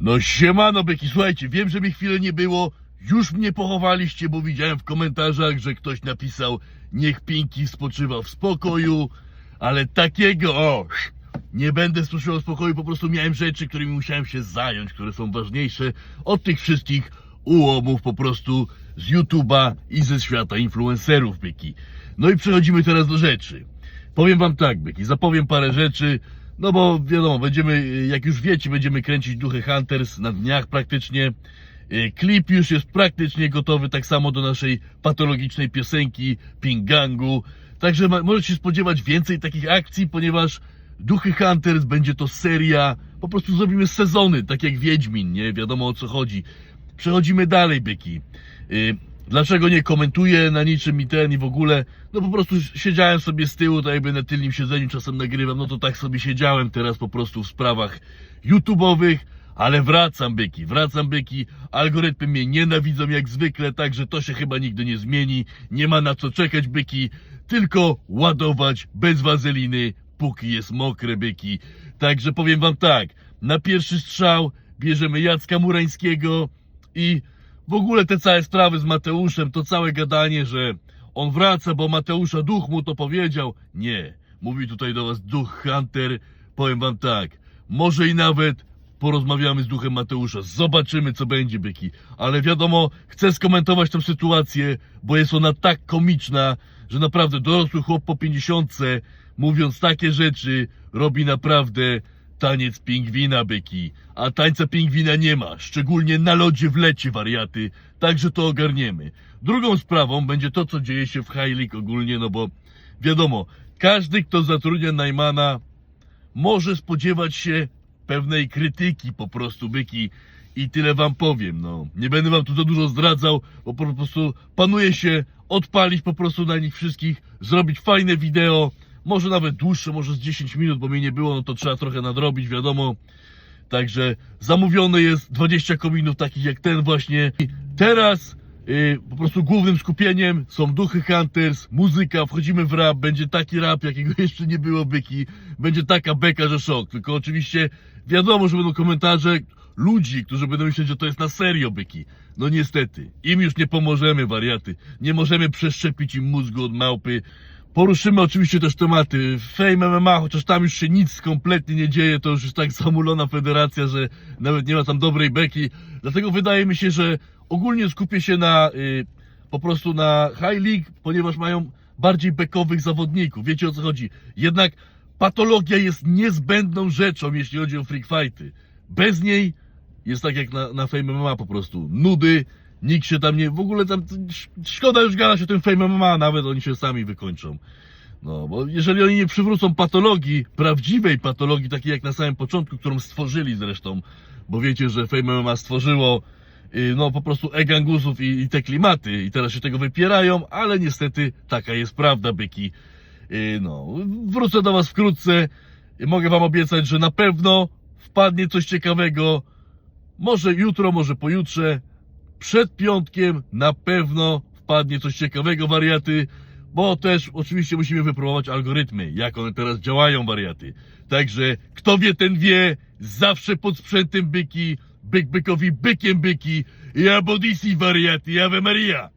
No siemano Beki, słuchajcie, wiem, że mi chwilę nie było, już mnie pochowaliście, bo widziałem w komentarzach, że ktoś napisał niech Pinki spoczywa w spokoju, ale takiego, o, nie będę spoczywał w spokoju, po prostu miałem rzeczy, którymi musiałem się zająć, które są ważniejsze od tych wszystkich ułomów po prostu z YouTube'a i ze świata influencerów, Byki. No i przechodzimy teraz do rzeczy. Powiem wam tak, Byki, zapowiem parę rzeczy, no bo wiadomo, będziemy, jak już wiecie, będziemy kręcić Duchy Hunters na dniach praktycznie. E, Klip już jest praktycznie gotowy, tak samo do naszej patologicznej piosenki Pink Gangu. Także możecie się spodziewać więcej takich akcji, ponieważ Duchy Hunters będzie to seria, po prostu zrobimy sezony, tak jak Wiedźmin, nie? Wiadomo o co chodzi. Przechodzimy dalej, byki. Dlaczego nie komentuję na niczym i ten i w ogóle? No po prostu siedziałem sobie z tyłu, tak jakby na tylnym siedzeniu czasem nagrywam, no to tak sobie siedziałem teraz po prostu w sprawach YouTube'owych, ale wracam byki, wracam byki, algorytmy mnie nienawidzą jak zwykle, także to się chyba nigdy nie zmieni, nie ma na co czekać byki, tylko ładować bez wazeliny, póki jest mokre byki. Także powiem wam tak, na pierwszy strzał bierzemy Jacka Murańskiego i w ogóle te całe sprawy z Mateuszem, to całe gadanie, że on wraca, bo Mateusza duch mu to powiedział. Nie, mówi tutaj do was duch Hunter. Powiem wam tak, może i nawet porozmawiamy z duchem Mateusza, zobaczymy co będzie byki, ale wiadomo, chcę skomentować tę sytuację, bo jest ona tak komiczna, że naprawdę dorosły chłop po 50 mówiąc takie rzeczy robi naprawdę taniec pingwina byki, a tańca pingwina nie ma, szczególnie na lodzie w lecie wariaty, także to ogarniemy. Drugą sprawą będzie to, co dzieje się w League ogólnie, no bo wiadomo, każdy, kto zatrudnia Najmana, może spodziewać się pewnej krytyki po prostu byki i tyle wam powiem, no. Nie będę wam tu za dużo zdradzał, bo po prostu panuje się odpalić po prostu na nich wszystkich, zrobić fajne wideo, może nawet dłuższe, może z 10 minut, bo mnie nie było, no to trzeba trochę nadrobić, wiadomo. Także zamówione jest 20 kominów takich jak ten właśnie. I teraz y, po prostu głównym skupieniem są duchy Hunters, muzyka, wchodzimy w rap, będzie taki rap, jakiego jeszcze nie było byki, będzie taka beka, że szok. Tylko oczywiście wiadomo, że będą komentarze ludzi, którzy będą myśleć, że to jest na serio byki. No niestety, im już nie pomożemy, wariaty. Nie możemy przeszczepić im mózgu od małpy. Poruszymy oczywiście też tematy Fame MMA, chociaż tam już się nic kompletnie nie dzieje, to już jest tak zamulona federacja, że nawet nie ma tam dobrej beki. Dlatego wydaje mi się, że ogólnie skupię się na y, po prostu na High League, ponieważ mają bardziej bekowych zawodników. Wiecie o co chodzi? Jednak patologia jest niezbędną rzeczą, jeśli chodzi o freak fighty. Bez niej jest tak jak na, na Fame MMA po prostu. Nudy, nikt się tam nie... W ogóle tam sz- szkoda już gadać o tym Fame MMA, nawet oni się sami wykończą. No, bo jeżeli oni nie przywrócą patologii, prawdziwej patologii, takiej jak na samym początku, którą stworzyli zresztą, bo wiecie, że Fame MMA stworzyło y, no po prostu e-gangusów i, i te klimaty i teraz się tego wypierają, ale niestety taka jest prawda, byki. Y, No, wrócę do Was wkrótce. Mogę Wam obiecać, że na pewno wpadnie coś ciekawego. Może jutro, może pojutrze. Przed piątkiem na pewno wpadnie coś ciekawego, wariaty. Bo też oczywiście musimy wypróbować algorytmy, jak one teraz działają, wariaty. Także kto wie, ten wie. Zawsze pod sprzętem byki. Byk bykowi bykiem byki. Ja bodisi wariaty. Ave Maria.